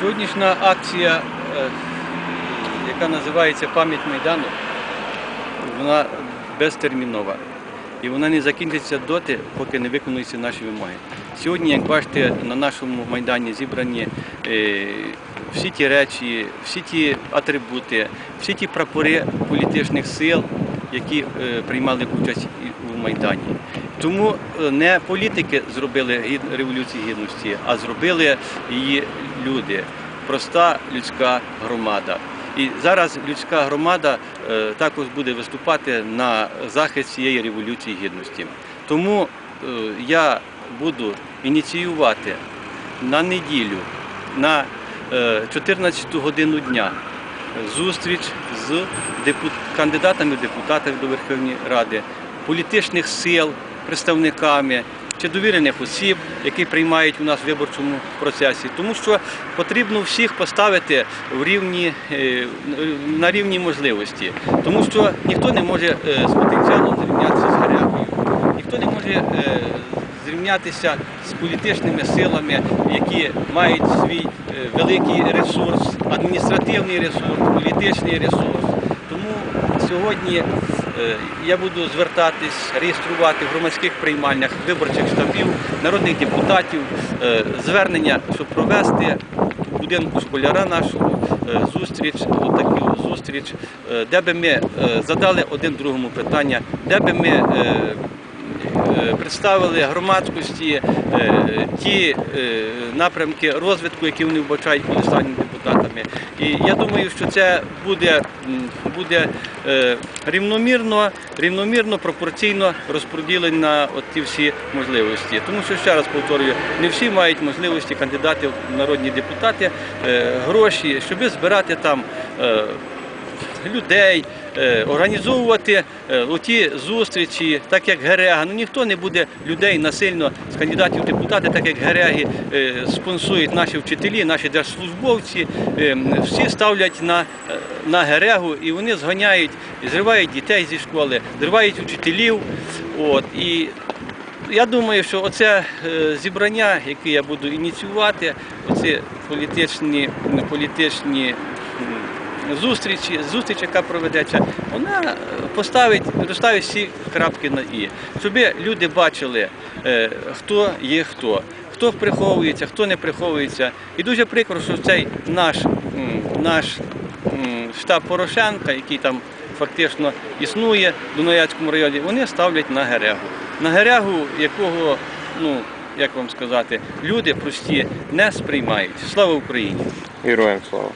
Сьогоднішня акція, е, яка називається Пам'ять Майдану, вона безтермінова. І вона не закінчиться доти, поки не виконуються наші вимоги. Сьогодні, як бачите, на нашому майдані зібрані е, всі ті речі, всі ті атрибути, всі ті прапори політичних сил, які е, приймали участь у Майдані. Тому е, не політики зробили революцію гідності, а зробили її люди, проста людська громада. І зараз людська громада е, також буде виступати на захист цієї революції гідності. Тому е, я буду ініціювати на неділю, на е, 14 годину дня зустріч з кандидатами в депутати до Верховної Ради, політичних сил, представниками чи довірених осіб, які приймають у нас в виборчому процесі. Тому що потрібно всіх поставити в рівні, е, на рівні можливості. Тому що ніхто не може е, з потенціалом зрівнятися з гарячою. Ніхто не може е, зрівнятися з політичними силами, які мають свій великий ресурс, адміністративний ресурс, політичний ресурс. Тому сьогодні я буду звертатись, реєструвати в громадських приймальнях виборчих штабів, народних депутатів, е, звернення, щоб провести в будинку школяра нашого е, зустріч, таку зустріч, е, де би ми е, задали один другому питання, де би ми е, е, представили громадськості е, ті е, напрямки розвитку, які вони вбачають коли стануть депутатами. І я думаю, що це буде, буде е, рівномірно, рівномірно, пропорційно розподілені на ті всі можливості. Тому що ще раз повторюю, не всі мають можливості кандидати в народні депутати, гроші, щоб збирати там. людей, організовувати е, оті зустрічі, так як Герега. Ну ніхто не буде людей насильно з кандидатів депутати, так як Гереги е, спонсують наші вчителі, наші держслужбовці. е, Всі ставлять на, е, на Герегу і вони зганяють, зривають дітей зі школи, зривають вчителів. От, і я думаю, що оце е, зібрання, яке я буду ініціювати, оці політичні, політичні зустрічі, зустріч, яка проведеться, вона поставить, розставить всі крапки на і, щоб люди бачили, е, хто є хто, хто приховується, хто не приховується. І дуже прикро, що цей наш, наш штаб Порошенка, який там фактично існує в Дунаєцькому районі, вони ставлять на Герегу. На Герегу, якого, ну, як вам сказати, люди прості не сприймають. Слава Україні! Героям слава.